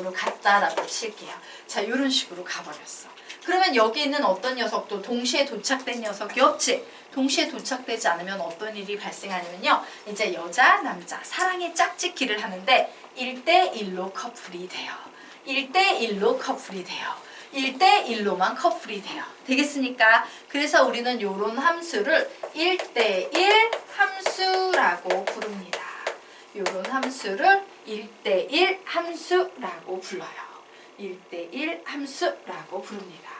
식으로 갔다라고 칠게요. 자, 이런 식으로 가버렸어. 그러면 여기 있는 어떤 녀석도 동시에 도착된 녀석이 없지? 동시에 도착되지 않으면 어떤 일이 발생하냐면요. 이제 여자, 남자, 사랑의 짝짓기를 하는데 1대1로 커플이 돼요. 1대1로 커플이 돼요. 1대1로만 커플이 돼요. 되겠습니까? 그래서 우리는 이런 함수를 1대1 함수라고 부릅니다. 이런 함수를 1대1 함수라고 불러요. 1대1 함수라고 부릅니다.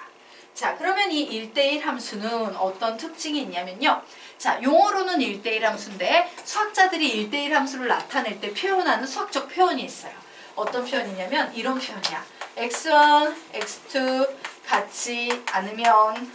자, 그러면 이 1대1 함수는 어떤 특징이 있냐면요. 자, 용어로는 1대1 함수인데 수학자들이 1대1 함수를 나타낼 때 표현하는 수학적 표현이 있어요. 어떤 표현이냐면 이런 표현이야. x1, x2 같지 않으면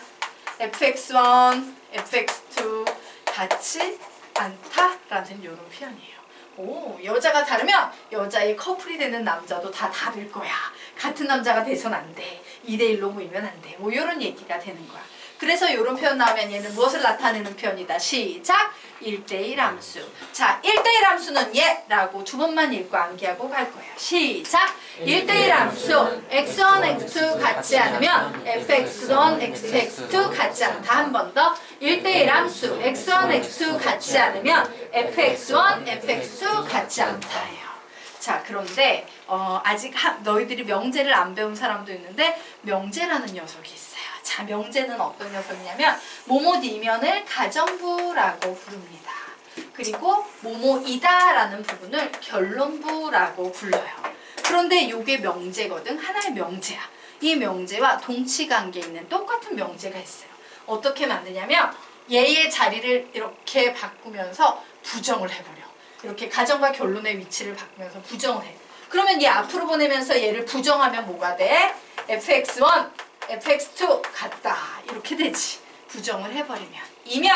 fx1, fx2 같지 않다라는 이런 표현이에요. 오, 여자가 다르면 여자의 커플이 되는 남자도 다 다를 거야. 같은 남자가 돼선 안 돼. 2대1로 모이면 안 돼. 뭐 이런 얘기가 되는 거야. 그래서 이런 표현 나오면 얘는 무엇을 나타내는 표현이다. 시작! 1대1 함수. 자, 1대1 함수는 얘라고 두 번만 읽고 암기하고 갈 거예요. 시작! 1대1 함수. x1, x2 같지 않으면 fx1, fx2 같지 않다. 한 번 더. 1대1 함수. x1, x2 같지 않으면 fx1, fx2 같지 않다예요. 자, 그런데 어, 아직 하, 너희들이 명제를 안 배운 사람도 있는데 명제라는 녀석이 있어요. 자, 명제는 어떤 녀석이냐면 모모 이면을 가정부라고 부릅니다. 그리고 모모이다라는 부분을 결론부라고 불러요. 그런데 이게 명제거든. 하나의 명제야. 이 명제와 동치 관계 있는 똑같은 명제가 있어요. 어떻게 만드냐면 얘의 자리를 이렇게 바꾸면서 부정을 해버려. 이렇게 가정과 결론의 위치를 바꾸면서 부정을 해. 그러면 얘 앞으로 보내면서 얘를 부정하면 뭐가 돼? fx1, fx2 같다. 이렇게 되지. 부정을 해버리면. 이면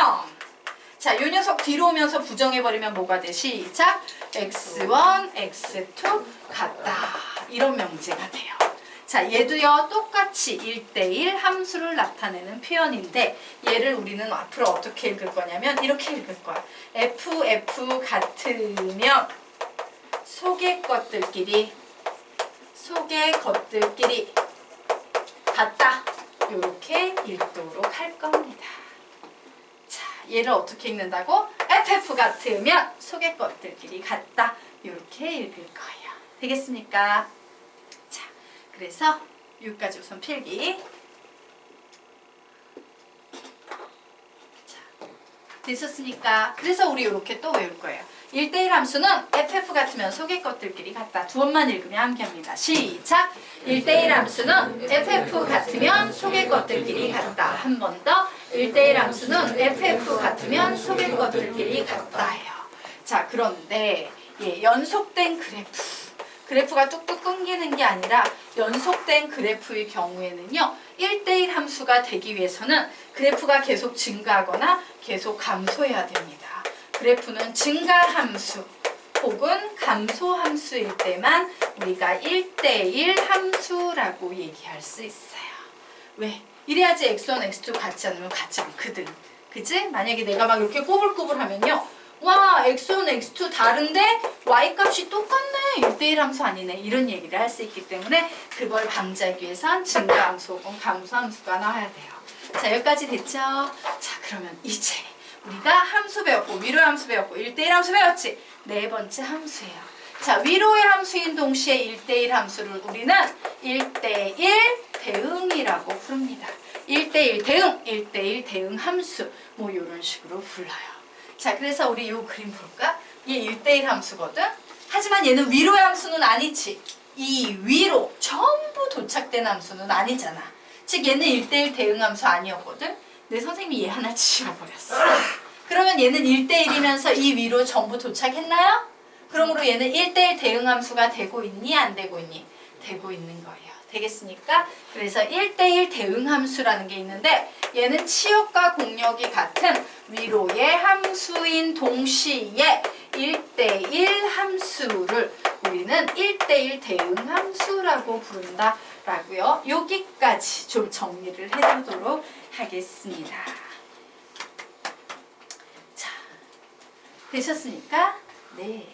자, 요 녀석 뒤로 오면서 부정해버리면 뭐가 돼? 시작! x1, x2 같다. 이런 명제가 돼요. 자, 얘도요, 똑같이 1대1 함수를 나타내는 표현인데, 얘를 우리는 앞으로 어떻게 읽을 거냐면, 이렇게 읽을 거야. f, f 같으면, 속의 것들끼리, 속의 것들끼리 같다. 요렇게 읽도록 할 겁니다. 자, 얘를 어떻게 읽는다고? FF 같으면 속의 것들끼리 같다. 이렇게 읽을 거예요. 되겠습니까? 자, 그래서 여기까지 우선 필기. 자, 되셨습니까? 그래서 우리 이렇게 또 외울 거예요. 1대1 함수는 FF 같으면 속의 것들끼리 같다. 두 번만 읽으면 암기합니다. 시작! 1대1 함수는 FF 같으면 속의 것들끼리 같다. 한 번 더. 1대1 함수는 FF 같으면 속의 것들끼리 같다예요. 자, 그런데 예, 연속된 그래프. 그래프가 뚝뚝 끊기는 게 아니라 연속된 그래프의 경우에는요. 1대1 함수가 되기 위해서는 그래프가 계속 증가하거나 계속 감소해야 됩니다. 그래프는 증가 함수 혹은 감소 함수일 때만 우리가 1대1 함수라고 얘기할 수 있어요. 왜? 이래야지 x1, x2 같지 않으면 같지 않거든. 그지? 만약에 내가 막 이렇게 꼬불꼬불 하면요. 와, x1, x2 다른데 y 값이 똑같네. 1대1 함수 아니네. 이런 얘기를 할 수 있기 때문에 그걸 방지하기 위해선 증가 함수 혹은 감소 함수가 나와야 돼요. 자, 여기까지 됐죠? 자, 그러면 이제 우리가 함수 배웠고 위로의 함수 배웠고 1대1 함수 배웠지? 네 번째 함수예요. 자, 위로의 함수인 동시에 1대1 함수를 우리는 1대1 대응이라고 부릅니다. 1대1 대응, 1대1 대응 함수 뭐 이런 식으로 불러요. 자, 그래서 우리 이 그림 볼까? 얘 1대1 함수거든? 하지만 얘는 위로의 함수는 아니지. 이 위로 전부 도착된 함수는 아니잖아. 즉 얘는 1대1 대응 함수 아니었거든? 내 선생님이 얘 하나 지워버렸어. 그러면 얘는 1대1이면서 이 위로 전부 도착했나요? 그러므로 얘는 1대1 대응 함수가 되고 있니? 안 되고 있니? 되고 있는 거예요. 되겠습니까? 그래서 1대1 대응 함수라는 게 있는데 얘는 치역과 공역이 같은 위로의 함수인 동시에 1대1 함수를 우리는 1대1 대응 함수라고 부른다 라고요. 여기까지 좀 정리를 해두도록 하겠습니다. 자, 되셨습니까? 네.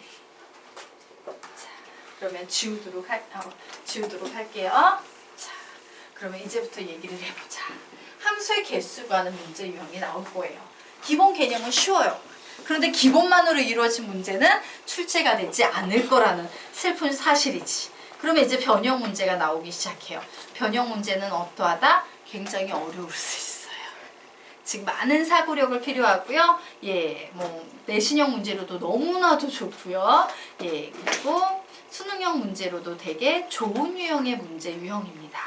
자, 그러면 지우도록 할 어, 지우도록 할게요. 자, 그러면 이제부터 얘기를 해보자. 함수의 개수 구하는 문제 유형이 나올 거예요. 기본 개념은 쉬워요. 그런데 기본만으로 이루어진 문제는 출제가 되지 않을 거라는 슬픈 사실이지. 그러면 이제 변형 문제가 나오기 시작해요. 변형 문제는 어떠하다? 굉장히 어려울 수 있어요. 지금 많은 사고력을 필요하고요. 예, 뭐 내신형 문제로도 너무나도 좋고요. 예, 그리고 수능형 문제로도 되게 좋은 유형의 문제 유형입니다.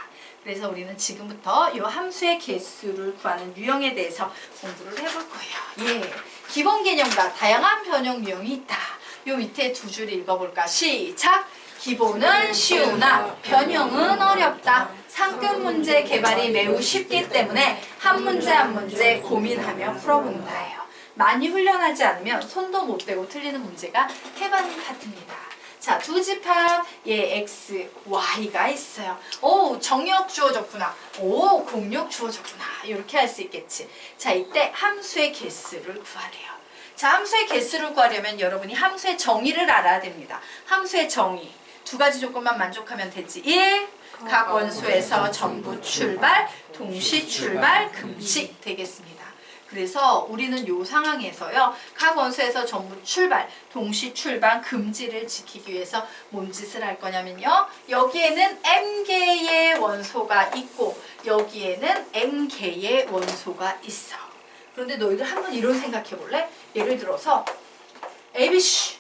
그래서 우리는 지금부터 이 함수의 개수를 구하는 유형에 대해서 공부를 해볼 거예요. 예, 기본 개념과 다양한 변형 유형이 있다. 요 밑에 두 줄 읽어볼까? 시작! 기본은 쉬우나 변형은 어렵다. 상급 문제 개발이 매우 쉽기 때문에 한 문제 한 문제 고민하며 풀어본다예요. 많이 훈련하지 않으면 손도 못 대고 틀리는 문제가 태반 같습니다. 자, 두 집합 예 x, y가 있어요. 오, 정역 주어졌구나. 오, 공역 주어졌구나. 이렇게 할 수 있겠지. 자, 이때 함수의 개수를 구하래요. 자, 함수의 개수를 구하려면 여러분이 함수의 정의를 알아야 됩니다. 함수의 정의. 두 가지 조건만 만족하면 되지. 1. 각 원소에서 전부 출발, 동시 출발, 금치 되겠습니다. 그래서 우리는 요 상황에서요. 각 원소에서 전부 출발, 동시 출발, 금지를 지키기 위해서 뭔 짓을 할 거냐면요. 여기에는 m개의 원소가 있고 여기에는 n개의 원소가 있어. 그런데 너희들 한번 이런 생각해 볼래? 예를 들어서 ABC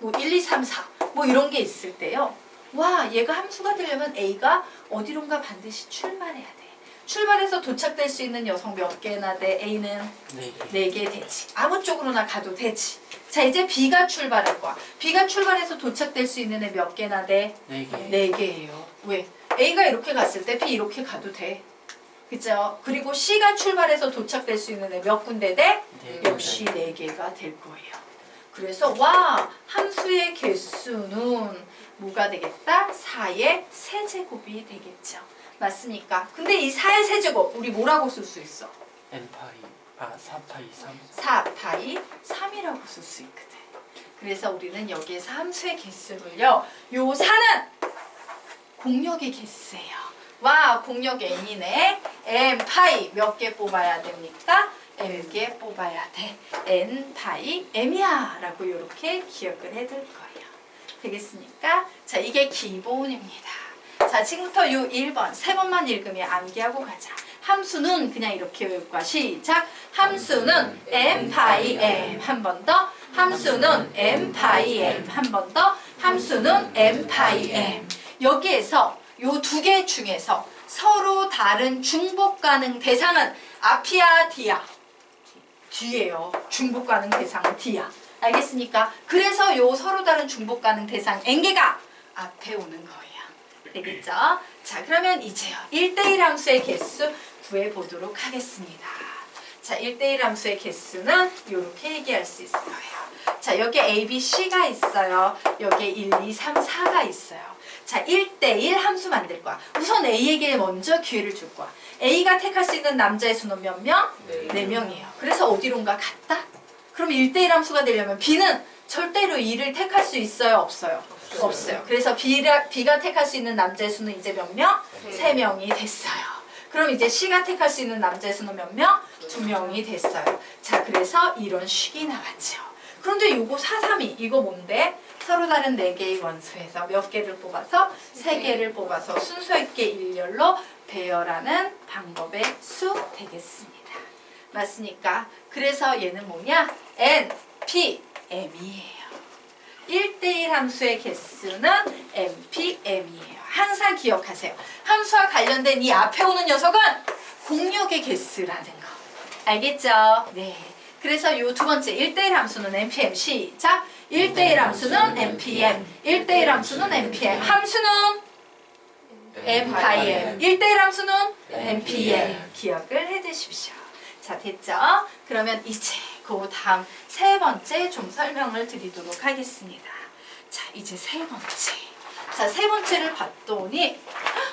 뭐 1, 2, 3, 4 뭐 이런 게 있을 때요. 와, 얘가 함수가 되려면 A가 어디론가 반드시 출발해야 돼. 출발해서 도착될 수 있는 여성 몇 개나 돼? A는 네. 네 개 되지. 아무 쪽으로나 가도 되지. 자, 이제 B가 출발할 거야. B가 출발해서 도착될 수 있는 애 몇 개나 돼? 네 개. 네 개예요. 왜? A가 이렇게 갔을 때 B 이렇게 가도 돼. 그죠? 그리고 C가 출발해서 도착될 수 있는 애 몇 군데 돼? 네 역시 네 개가 될 거예요. 그래서 와 함수의 개수는 뭐가 되겠다? 4의 세제곱이 되겠죠. 맞습니까? 근데 이 4의 세제곱 우리 뭐라고 쓸 수 있어? n 파이 아 4파이 3. 4파이 3이라고 쓸 수 있거든. 그래서 우리는 여기에서 함수의 개수를요. 요 4는 공역의 개수예요. 와 공역 n이네. n 파이 몇 개 뽑아야 됩니까? M개 뽑아야 돼. n 파이 m이야 라고 이렇게 기억을 해둘 거예요. 되겠습니까? 자 이게 기본입니다. 자 지금부터 요 1번 세 번만 읽으면 암기하고 가자. 함수는 그냥 이렇게 외울 거야. 시작. 함수는 m 파이 m 한 번 더. 함수는 m 파이 m 한 번 더. 함수는 m 파이 m. 여기에서 요 두 개 중에서 서로 다른 중복 가능 대상은 앞이야 뒤야. 뒤에요. 중복 가능 대상은 뒤야. 알겠습니까? 그래서 요 서로 다른 중복 가능 대상 n개가 앞에 오는 거예요. 되겠죠? 자, 그러면 이제요. 1대1 함수의 개수 구해 보도록 하겠습니다. 자, 1대1 함수의 개수는 이렇게 얘기할 수 있을 거예요. 자, 여기 A, B, C가 있어요. 여기에 1, 2, 3, 4가 있어요. 자, 1대1 함수 만들 거야. 우선 A에게 먼저 기회를 줄 거야. A가 택할 수 있는 남자의 수는 몇 명? 네 명이에요. 그래서 어디론가 갔다? 그럼 1대1 함수가 되려면 B는 절대로 2를 택할 수 있어요? 없어요? 없어요. 그래서 B가, B가 택할 수 있는 남자의 수는 이제 몇 명? 세 명이 됐어요. 그럼 이제 C가 택할 수 있는 남자의 수는 몇 명? 두 명이 됐어요. 자, 그래서 이런 식이 나왔죠. 그런데 요거 4, 3, 2 이거 뭔데? 서로 다른 4개의 원소에서 몇 개를 뽑아서 3개를 뽑아서 순서 있게 일렬로 배열하는 방법의 수 되겠습니다. 맞습니까? 그래서 얘는 뭐냐? N, P, M이에요. 1대1 함수의 개수는 M, P, M이에요. 항상 기억하세요. 함수와 관련된 이 앞에 오는 녀석은 공역의 개수라는 거. 알겠죠? 네. 그래서 요두 번째 1대1 함수는 MPM 시작. 1대1 함수는 MPM. 1대1 함수는 MPM. 함수는 M 파이 M. 1대1 함수는 MPM. 기억을 해 두십시오. 자, 됐죠? 그러면 이제 그 다음 세 번째 좀 설명을 드리도록 하겠습니다. 자, 이제 세 번째. 자, 세 번째를 봤더니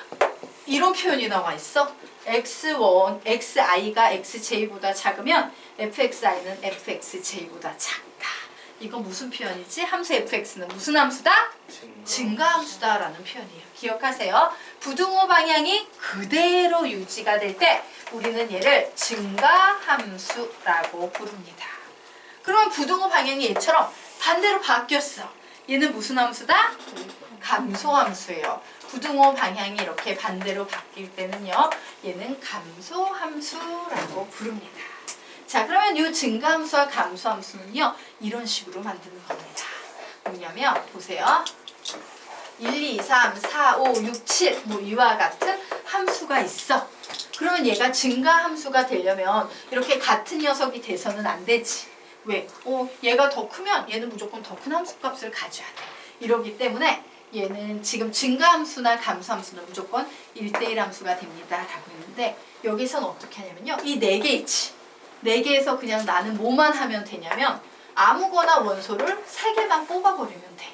이런 표현이 나와 있어. X1, xi가 xj보다 작으면 fxi는 fxj보다 작다. 이건 무슨 표현이지? 함수 fx는 무슨 함수다? 증가함수다라는 표현이에요. 기억하세요. 부등호 방향이 그대로 유지가 될 때 우리는 얘를 증가함수라고 부릅니다. 그러면 부등호 방향이 얘처럼 반대로 바뀌었어. 얘는 무슨 함수다? 감소함수예요. 부등호 방향이 이렇게 반대로 바뀔 때는요. 얘는 감소함수라고 부릅니다. 자, 그러면 이 증가함수와 감소함수는요. 이런 식으로 만드는 겁니다. 뭐냐면 보세요. 1, 2, 3, 4, 5, 6, 7, 뭐 이와 같은 함수가 있어. 그러면 얘가 증가함수가 되려면 이렇게 같은 녀석이 돼서는 안 되지. 왜? 어, 얘가 더 크면 얘는 무조건 더 큰 함수값을 가져야 돼. 이러기 때문에 얘는 지금 증가함수나 감소함수는 무조건 1대1 함수가 됩니다. 라고 했는데 여기선 어떻게 하냐면요. 이네개 있지. 네 개에서 그냥 나는 뭐만 하면 되냐면 아무거나 원소를 세 개만 뽑아버리면 돼.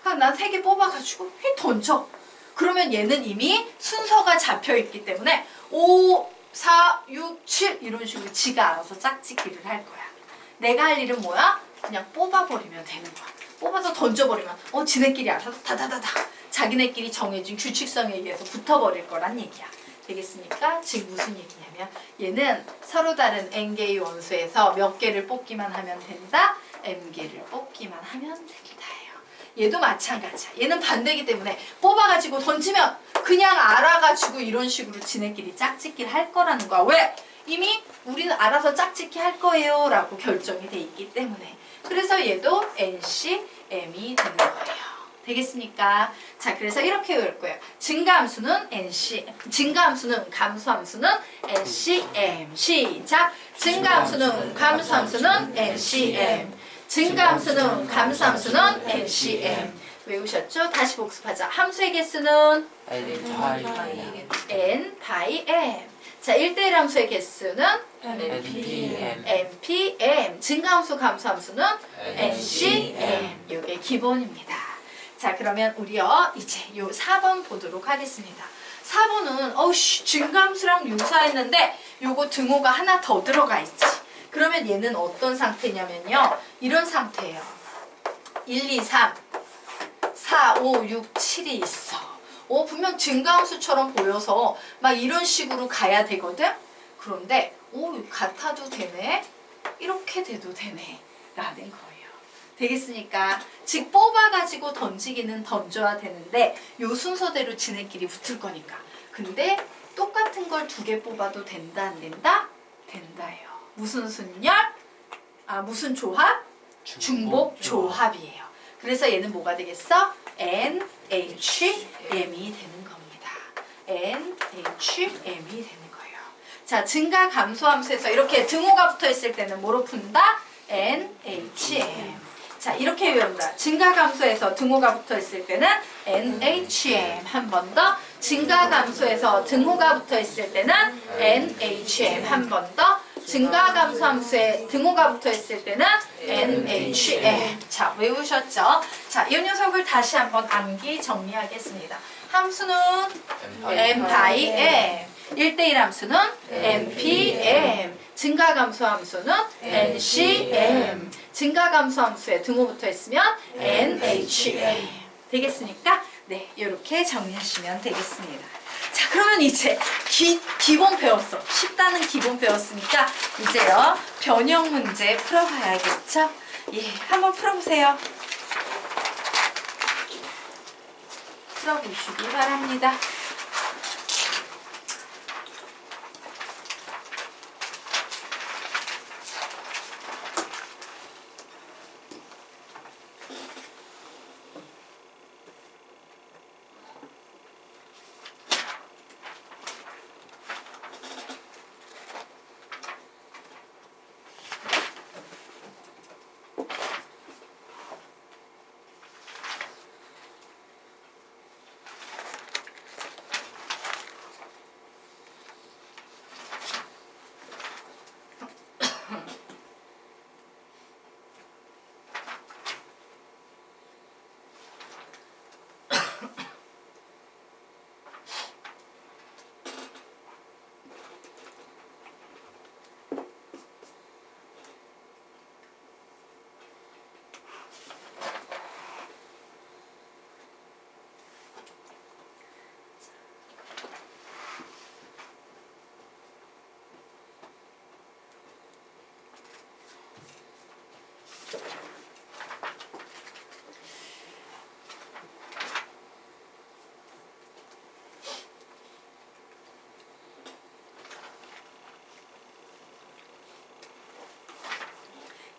그러니까 난세개 뽑아가지고 휙 던져. 그러면 얘는 이미 순서가 잡혀 있기 때문에 5, 4, 6, 7 이런 식으로 지가 알아서 짝짓기를 할 거야. 내가 할 일은 뭐야? 그냥 뽑아버리면 되는 거야. 뽑아서 던져버리면 어 지네끼리 알아서 다다다다 자기네끼리 정해진 규칙성에 의해서 붙어버릴 거란 얘기야. 되겠습니까? 지금 무슨 얘기냐면 얘는 서로 다른 n개의 원소에서 몇 개를 뽑기만 하면 된다. m개를 뽑기만 하면 된다예요. 얘도 마찬가지야. 얘는 반대기 때문에 뽑아가지고 던지면 그냥 알아가지고 이런 식으로 지네끼리 짝짓기를 할 거라는 거야. 왜? 이미 우리는 알아서 짝짓기 할 거예요 라고 결정이 돼 있기 때문에 그래서 얘도 NCM이 되는 거예요. 되겠습니까? 자, 그래서 이렇게 외울 거예요. 증가함수는 NC, 증가함수는 감소함수는 NCM. 시작. 증가함수는 감소함수는 NCM. 증가함수는 감소함수는 NCM. 외우셨죠? 다시 복습하자. 함수의 개수는 N 파이 M. 자, 1대1 함수의 개수는 NPM NPM. 증가함수, 감소함수는 NCM. 이게 기본입니다. 자, 그러면 우리요, 이제 요 4번 보도록 하겠습니다. 4번은, 어우씨, 증가함수랑 유사했는데, 요거 등호가 하나 더 들어가 있지. 그러면 얘는 어떤 상태냐면요. 이런 상태예요. 1, 2, 3, 4, 5, 6, 7이 있어. 어, 분명 증가함수처럼 보여서 막 이런 식으로 가야 되거든? 그런데, 오, 같아도 되네? 이렇게 돼도 되네. 라는 거예요. 되겠습니까? 즉, 뽑아가지고 던지기는 던져야 되는데, 요 순서대로 지네끼리 붙을 거니까. 근데, 똑같은 걸 두 개 뽑아도 된다, 안 된다? 된다요. 무슨 순열? 아, 무슨 조합? 중복 조합이에요. 그래서 얘는 뭐가 되겠어? N, H, M이 되는 겁니다. N, H, M이 되는 거예요. 자, 증가 감소함수에서 이렇게 등호가 붙어 있을 때는 뭐로 푼다? N, H, M. 자, 이렇게 외우라. 증가 감소에서 등호가 붙어 있을 때는 N, H, M. 한 번 더. 증가 감소에서 등호가 붙어 있을 때는 N, H, M. 한 번 더. 증가 감소함수에 등호가 붙어 있을 때는 NHM. 자, 외우셨죠? 자, 이 녀석을 다시 한번 암기 정리하겠습니다. 함수는 M 바이 M. 1대1 함수는 MPM. 증가 감소 함수는 NCM. 증가 감소 함수에 등호 붙어 있으면 NHM. 되겠습니까? 네, 이렇게 정리하시면 되겠습니다. 자, 그러면 이제 기, 기본 배웠어. 쉽다는 기본 배웠으니까 이제요 변형 문제 풀어봐야겠죠? 예, 한번 풀어보세요. 풀어보시기 바랍니다.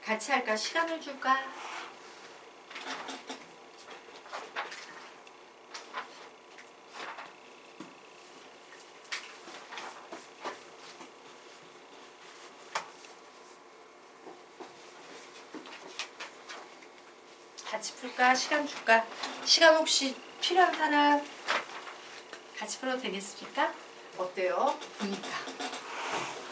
같이 할까? 시간을 줄까? 풀까? 시간 줄까? 시간 혹시 필요한 사람 같이 풀어도 되겠습니까? 어때요? 보니까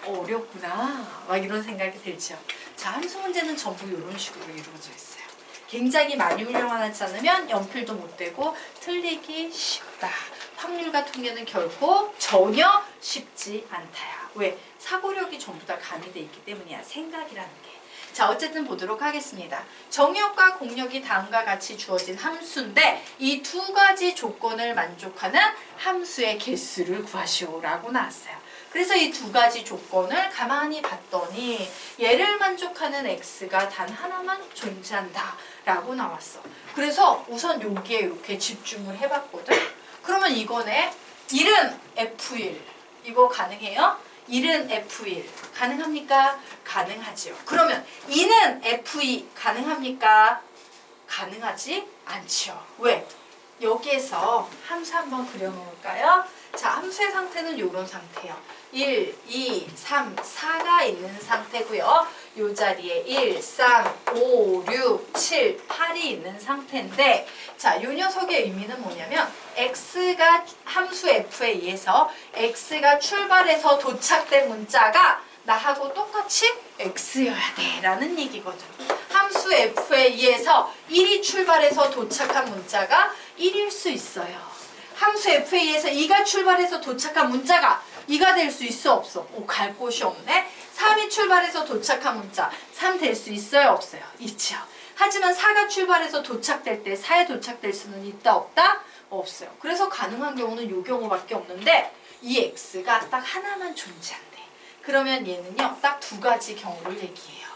어, 어렵구나 막 이런 생각이 들죠. 자 함수 문제는 전부 이런 식으로 이루어져 있어요. 굉장히 많이 훈련하지 않으면 연필도 못 되고 틀리기 쉽다. 확률과 통계는 결코 전혀 쉽지 않다야. 왜? 사고력이 전부 다 가미돼 있기 때문이야. 생각이라는 게. 자, 어쨌든 보도록 하겠습니다. 정역과 공역이 다음과 같이 주어진 함수인데 이 두 가지 조건을 만족하는 함수의 개수를 구하시오라고 나왔어요. 그래서 이 두 가지 조건을 가만히 봤더니 얘를 만족하는 x가 단 하나만 존재한다 라고 나왔어. 그래서 우선 여기에 이렇게 집중을 해봤거든. 그러면 이거네 1은 F1 이거 가능해요? 1은 F1 가능합니까? 가능하지요. 그러면 2는 F2 가능합니까? 가능하지 않지요. 왜? 여기에서 함수 한번 그려놓을까요? 자, 함수의 상태는 이런 상태예요. 1, 2, 3, 4가 있는 상태고요. 이 자리에 1, 3, 5, 6, 7, 8이 있는 상태인데 자, 이 녀석의 의미는 뭐냐면 x가 함수 f에 의해서 x가 출발해서 도착된 문자가 나하고 똑같이 x여야 돼 라는 얘기거든. 함수 f에 의해서 1이 출발해서 도착한 문자가 1일 수 있어요. 함수 f에 의해서 2가 출발해서 도착한 문자가 2가 될 수 있어 없어? 오, 갈 곳이 없네. 3이 출발해서 도착한 문자 3 될 수 있어요 없어요? 있죠. 하지만 4가 출발해서 도착될 때 4에 도착될 수는 있다 없다? 없어요. 그래서 가능한 경우는 이 경우밖에 없는데 이 x가 딱 하나만 존재한대. 그러면 얘는요 딱 두 가지 경우를 얘기해요.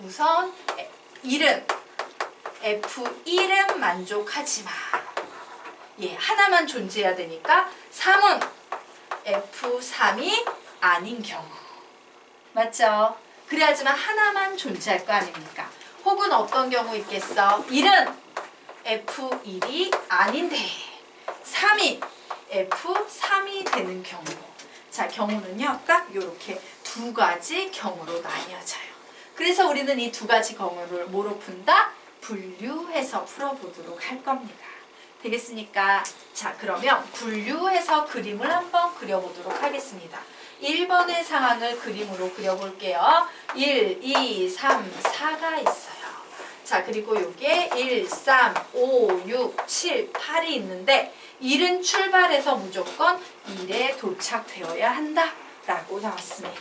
우선 1은 F1은 만족하지만 예 하나만 존재해야 되니까 3은 F3이 아닌 경우 맞죠? 그래야지만 하나만 존재할 거 아닙니까? 혹은 어떤 경우 있겠어? 1은 F1이 아닌데 3이 F3이 되는 경우 자 경우는요 딱 이렇게 두 가지 경우로 나뉘어져요 그래서 우리는 이 두 가지 경우를 뭐로 푼다? 분류해서 풀어보도록 할 겁니다 되겠습니까? 자 그러면 분류해서 그림을 한번 그려보도록 하겠습니다 1번의 상황을 그림으로 그려볼게요 1, 2, 3, 4가 있어요 자 그리고 요게 1, 3, 5, 6, 7, 8이 있는데 1은 출발해서 무조건 1에 도착되어야 한다 라고 나왔습니다.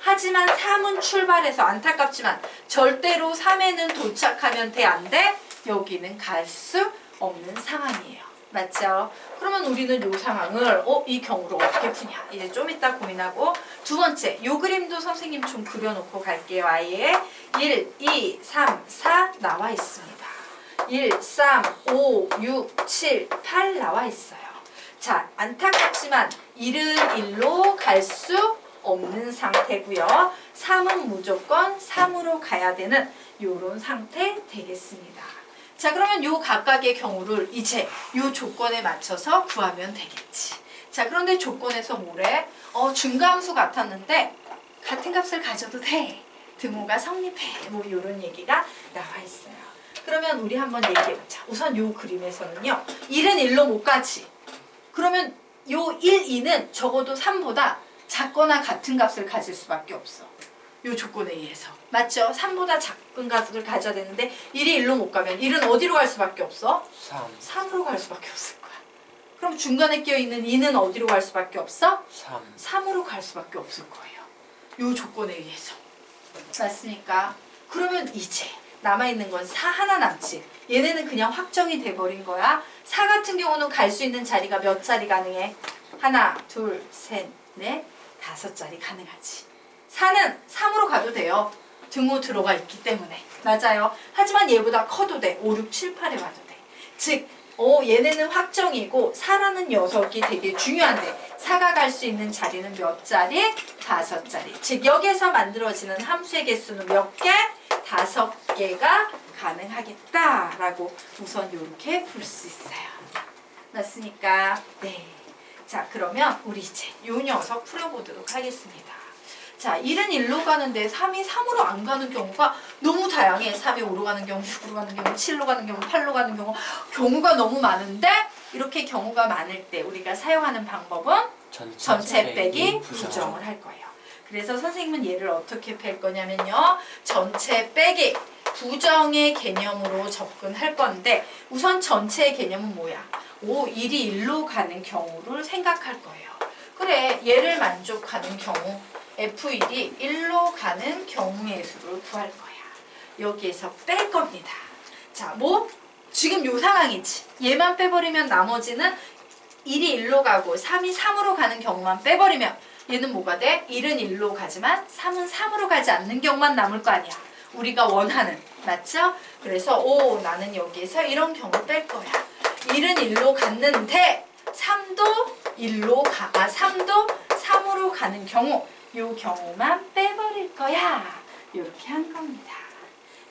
하지만 3은 출발해서 안타깝지만 절대로 3에는 도착하면 돼 안 돼? 여기는 갈 수 없는 상황이에요. 맞죠? 그러면 우리는 이 상황을 어? 이 경우를 어떻게 푸냐? 이제 좀 이따 고민하고 두 번째 이 그림도 선생님 좀 그려놓고 갈게요. 아예 1, 2, 3, 4 나와 있습니다. 1, 3, 5, 6, 7, 8 나와 있어요. 자, 안타깝지만 1은 1로 갈 수 없는 상태고요. 3은 무조건 3으로 가야 되는 이런 상태 되겠습니다. 자, 그러면 요 각각의 경우를 이제 요 조건에 맞춰서 구하면 되겠지. 자, 그런데 조건에서 뭐래? 어, 중감수 같았는데 같은 값을 가져도 돼. 등호가 성립해. 뭐 이런 얘기가 나와 있어요. 그러면 우리 한번 얘기해 보자. 우선 요 그림에서는요. 1은 1로 못 가지. 그러면 요 1, 2는 적어도 3보다 작거나 같은 값을 가질 수밖에 없어. 요 조건에 의해서. 맞죠? 3보다 작은 값을 가져야 되는데 1이 1로 못 가면 1은 어디로 갈 수밖에 없어? 3, 3으로 갈 수밖에 없을 거야. 그럼 중간에 끼어있는 2는 어디로 갈 수밖에 없어? 3, 3으로 갈 수밖에 없을 거예요. 요 조건에 의해서. 맞습니까? 그러면 이제 남아있는 건 4 하나 남지. 얘네는 그냥 확정이 돼버린 거야. 4 같은 경우는 갈 수 있는 자리가 몇 자리 가능해? 하나, 둘, 셋, 넷, 다섯 자리 가능하지. 4는 3으로 가도 돼요. 등호 들어가 있기 때문에. 맞아요. 하지만 얘보다 커도 돼. 5, 6, 7, 8에 와도 돼. 즉, 어, 얘네는 확정이고 4라는 녀석이 되게 중요한데 4가 갈 수 있는 자리는 몇 자리? 다섯 자리. 즉 여기에서 만들어지는 함수의 개수는 몇 개? 다섯 개가 가능하겠다라고 우선 이렇게 볼수 있어요. 맞습니까? 네. 자, 그러면 우리 이제 요 녀석 풀어보도록 하겠습니다. 자, 1은 1로 가는데 3이 3으로 안 가는 경우가 너무 다양해. 3이 5로 가는 경우, 6으로 가는 경우, 7로 가는 경우, 8로 가는 경우, 경우가 너무 많은데 이렇게 경우가 많을 때 우리가 사용하는 방법은 전체, 전체 빼기 부정. 부정을 할 거예요. 그래서 선생님은 얘를 어떻게 뺄 거냐면요. 전체 빼기 부정의 개념으로 접근할 건데 우선 전체의 개념은 뭐야? 오, 1이 1로 가는 경우를 생각할 거예요. 그래, 얘를 만족하는 경우 F1이 1로 가는 경우의 수를 구할 거야. 여기에서 뺄 겁니다. 자, 뭐 지금 요 상황이지. 얘만 빼버리면 나머지는 1이 1로 가고 3이 3으로 가는 경우만 빼버리면 얘는 뭐가 돼? 1은 1로 가지만 3은 3으로 가지 않는 경우만 남을 거 아니야. 우리가 원하는. 맞죠? 그래서 오 나는 여기에서 이런 경우 뺄 거야. 1은 1로 갔는데 3도 1로 가. 아 3도 3으로 가는 경우 요 경우만 빼버릴 거야. 이렇게 한 겁니다.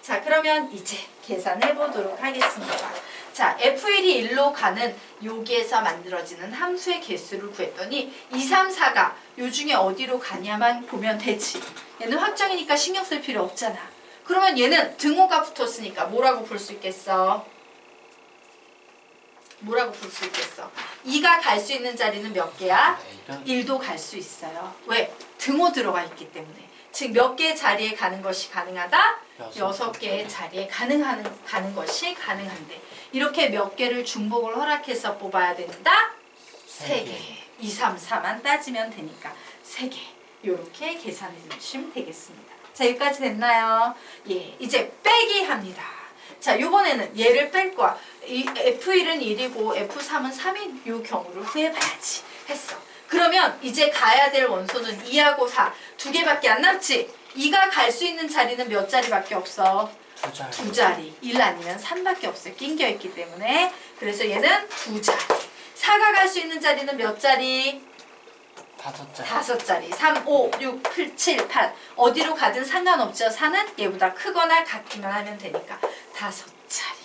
자 그러면 이제 계산해 보도록 하겠습니다. 자, F1이 1로 가는 여기에서 만들어지는 함수의 개수를 구했더니 2, 3, 4가 요 중에 어디로 가냐만 보면 되지. 얘는 확정이니까 신경 쓸 필요 없잖아. 그러면 얘는 등호가 붙었으니까 뭐라고 볼 수 있겠어? 뭐라고 볼 수 있겠어? 2가 갈 수 있는 자리는 몇 개야? 이런 1도 갈 수 있어요. 왜? 등호 들어가 있기 때문에. 즉 몇 개의 자리에 가는 것이 가능하다? 여섯 개의 자리에 가능한 가는 것이 가능한데 이렇게 몇 개를 중복을 허락해서 뽑아야 된다? 세세 개. 개. 2, 3, 4만 따지면 되니까 세 개. 이렇게 계산해 주시면 되겠습니다. 자, 여기까지 됐나요? 예, 이제 빼기 합니다. 자, 요번에는 얘를 뺄 거야. 이 F1은 1이고 F3은 3인 요 경우를 구해봐야지. 했어. 그러면 이제 가야 될 원소는 2하고 4. 두 개밖에 안 남지? 2가 갈 수 있는 자리는 몇 자리밖에 없어? 두 자리. 두 자리. 1 아니면 3밖에 없어요. 낑겨 있기 때문에. 그래서 얘는 두 자리. 4가 갈 수 있는 자리는 몇 자리? 다섯 자리. 다섯 자리. 3, 5, 6, 7, 8. 어디로 가든 상관없죠. 4는 얘보다 크거나 같기만 하면 되니까 다섯 자리.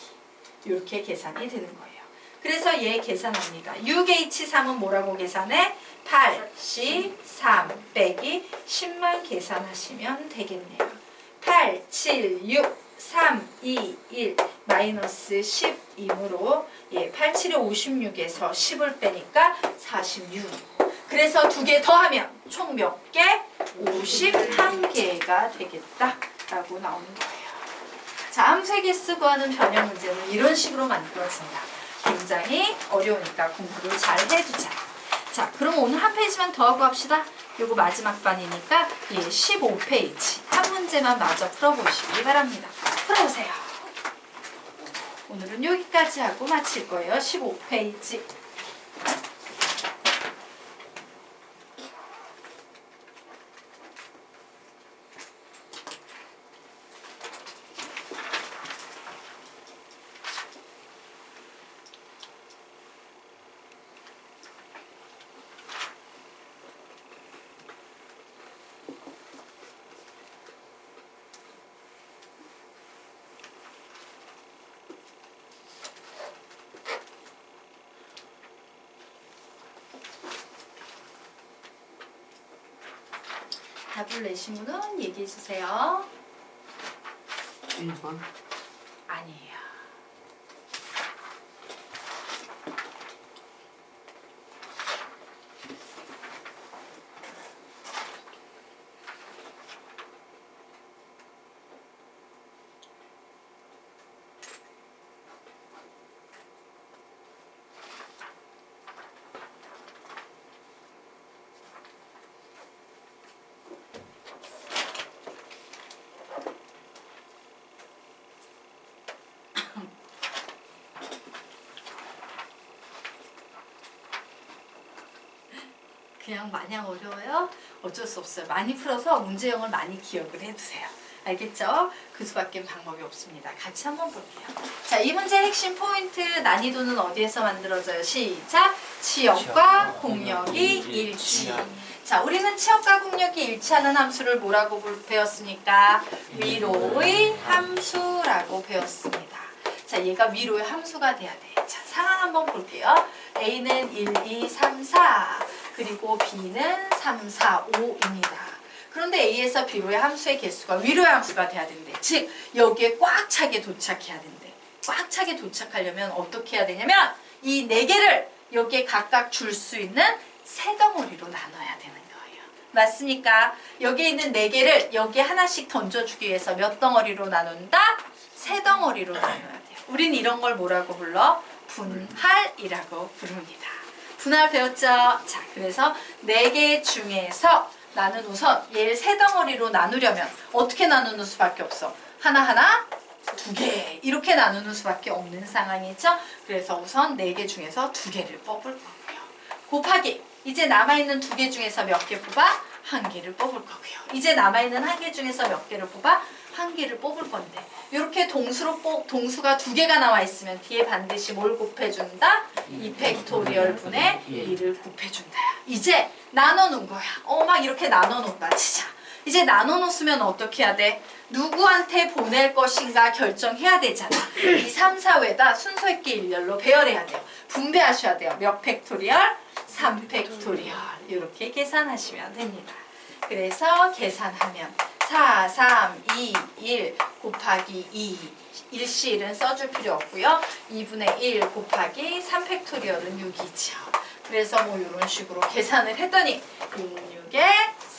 이렇게 계산이 되는 거예요. 그래서 얘 계산합니다. 6H3은 뭐라고 계산해? 83 빼기 10만 계산하시면 되겠네요. 8, 7, 6, 3, 2, 1 마이너스 10이므로 예, 8, 7에 56에서 10을 빼니까 46. 그래서 두 개 더하면 총 몇 개? 51개가 되겠다라고 나오는 거예요. 자, 함세개 쓰고 하는 변형 문제는 이런 식으로 만들어진다. 굉장히 어려우니까 공부를 잘 해두자. 자, 그럼 오늘 한 페이지만 더 하고 합시다. 요거 마지막 반이니까 예, 15페이지 한 문제만 마저 풀어보시기 바랍니다. 풀어보세요. 오늘은 여기까지 하고 마칠 거예요. 15페이지. 답을 내신 분은 얘기해 주세요. 1번. 아니에요. 그냥 마냥 어려워요? 어쩔 수 없어요. 많이 풀어서 문제형을 많이 기억을 해두세요. 알겠죠? 그 수밖에 방법이 없습니다. 같이 한번 볼게요. 자, 이 문제 핵심 포인트 난이도는 어디에서 만들어져요? 시작! 지역과 공역이 공역이 일치. 자, 우리는 치역과 국력이 일치하는 함수를 뭐라고 부- 배웠습니까? 위로의 함수라고 배웠습니다. 자, 얘가 위로의 함수가 돼야 돼. 자, 상황 한번 볼게요. A는 1, 2, 3, 4. 그리고 B는 3, 4, 5입니다. 그런데 A에서 B로의 함수의 개수가 위로의 함수가 돼야 된대. 즉, 여기에 꽉 차게 도착해야 된대. 꽉 차게 도착하려면 어떻게 해야 되냐면 이 네 개를 여기에 각각 줄 수 있는 세 덩어리로 나눠야 되는 거예요. 맞습니까? 여기에 있는 네 개를 여기에 하나씩 던져주기 위해서 몇 덩어리로 나눈다? 세 덩어리로 나눠야 돼요. 우린 이런 걸 뭐라고 불러? 분할이라고 부릅니다. 분할 배웠죠? 자, 그래서 네 개 중에서 나는 우선 얘를 세 덩어리로 나누려면 어떻게 나누는 수밖에 없어? 하나하나 두 개 이렇게 나누는 수밖에 없는 상황이죠. 그래서 우선 네 개 중에서 두 개를 뽑을 거고요. 곱하기 이제 남아있는 두 개 중에서 몇 개 뽑아? 한 개를 뽑을 거고요. 이제 남아있는 한 개 중에서 몇 개를 뽑아? 한 개를 뽑을 건데 이렇게 동수로 뽑, 동수가 두 개가 나와 있으면 뒤에 반드시 뭘 곱해준다? 이 팩토리얼 분의 1을 곱해준다. 이제 나눠놓은 거야. 어 막 이렇게 나눠놓다 치자. 이제 나눠놓으면 어떻게 해야 돼? 누구한테 보낼 것인가 결정해야 되잖아. 이 3, 4회다 순서 있게 일렬로 배열해야 돼요. 분배하셔야 돼요. 몇 팩토리얼? 3 팩토리얼. 이렇게 계산하시면 됩니다. 그래서 계산하면 4, 3, 2, 1 곱하기 2 일시일은 써줄 필요 없고요. 2분의 1 곱하기 3 팩토리얼은 6이죠. 그래서 뭐 이런 식으로 계산을 했더니 66에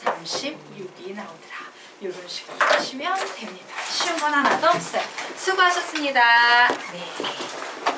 36이 나오더라. 이런 식으로 하시면 됩니다. 쉬운 건 하나도 없어요. 수고하셨습니다. 네.